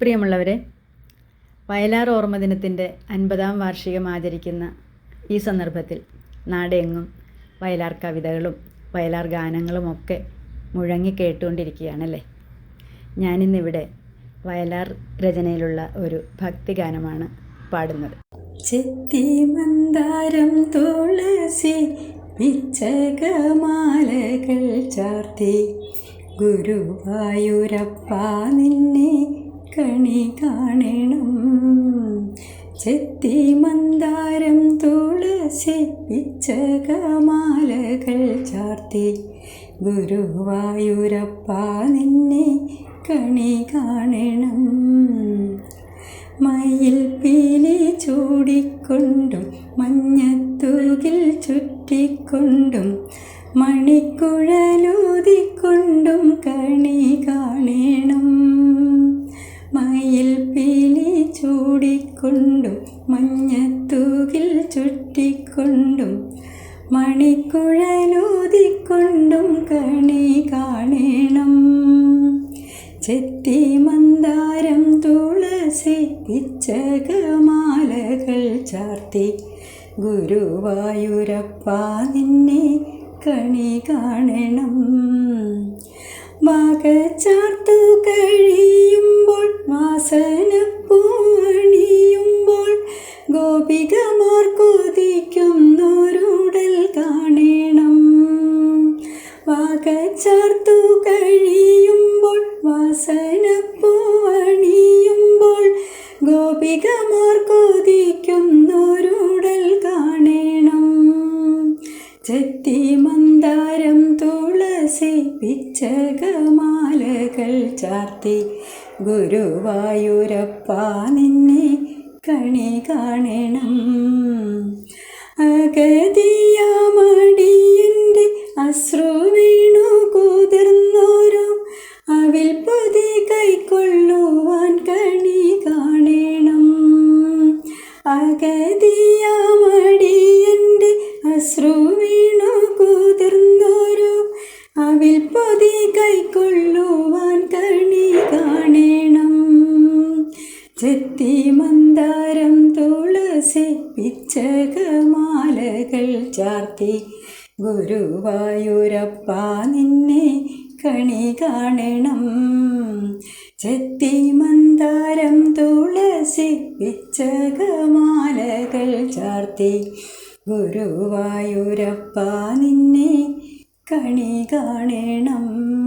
പ്രിയമുള്ളവരെ വയലാർ ഓർമ്മ ദിനത്തിന്റെ അൻപതാം വാർഷികം ആചരിക്കുന്ന ഈ സന്ദർഭത്തിൽ നാടെങ്ങും വയലാർ കവിതകളും വയലാർ ഗാനങ്ങളുമൊക്കെ മുഴങ്ങി കേട്ടുകൊണ്ടിരിക്കുകയാണല്ലേ? ഞാനിന്നിവിടെ വയലാർ രചനയിലുള്ള ഒരു ഭക്തിഗാനമാണ് പാടുന്നത്. ചെത്തി മന്ദാരം തുളസി പിച്ചകമാലകൾ ചാർത്തി ഗുരുവായൂരപ്പ നിന്നെ കണി കാണണം. ചെത്തി മന്ദാരം തുളസി പിച്ചകമാലകൾ ചാർത്തി. ഗുരുവായൂരപ്പ നിന്നെ കണി കാണണം. മയിൽ പീലി ചൂടിക്കൊണ്ടും മഞ്ഞത്തൂകിൽ ചുറ്റിക്കൊണ്ടും മണിക്കുഴലൂതിക്കൊണ്ടും കണി ചൂടിക്കൊണ്ടും മഞ്ഞത്തൂകിൽ ചുറ്റിക്കൊണ്ടും മണിക്കുഴലൂതിക്കൊണ്ടും കണി കാണേണം. ചെത്തി മന്ദാരം തുളസി പിച്ചകമാലകൾ ചാർത്തി ഗുരുവായൂരപ്പ നിന്നെ കണി കാണണം. വാകച്ചാർത്തു കഴിയുമ്പോൾ വാസനപ്പൂണിയുമ്പോൾ കൊതിക്കുന്നൊരുടൽ കാണണം. വകച്ചാർത്തു കഴിയുമ്പോൾ വാസനപ്പൂവണിയുമ്പോൾ ഗോപികമാർ കൊതിക്കുന്നൊരുടൽ കാണണം. ചെത്തി മന്ദാരം തുളസി പിച്ചകമാലകൾ ചാർത്തി ഗുരുവായൂരപ്പ നിന്നെ കണി കാണണം. കൈക്കൊള്ളുവാൻ കണി കാണണം. അകതിയാമടിയന്റെ അശ്രു വീണു കുതിർന്നൊരു അവിൽ പൊതി കൈക്കൊള്ളുവാൻ കണി കാണേണം. ചെത്തി മന്ദാരം തുളസി പിച്ചകമാലകൾ ചാർത്തി ഗുരുവായൂരപ്പ നിന്നെ കണി കാണണം. ചെത്തി മന്ദാരം തുളസി പിച്ചകമാലകൾ ചാർത്തി. ഗുരുവായൂരപ്പ നിന്നെ കണി കാണണം.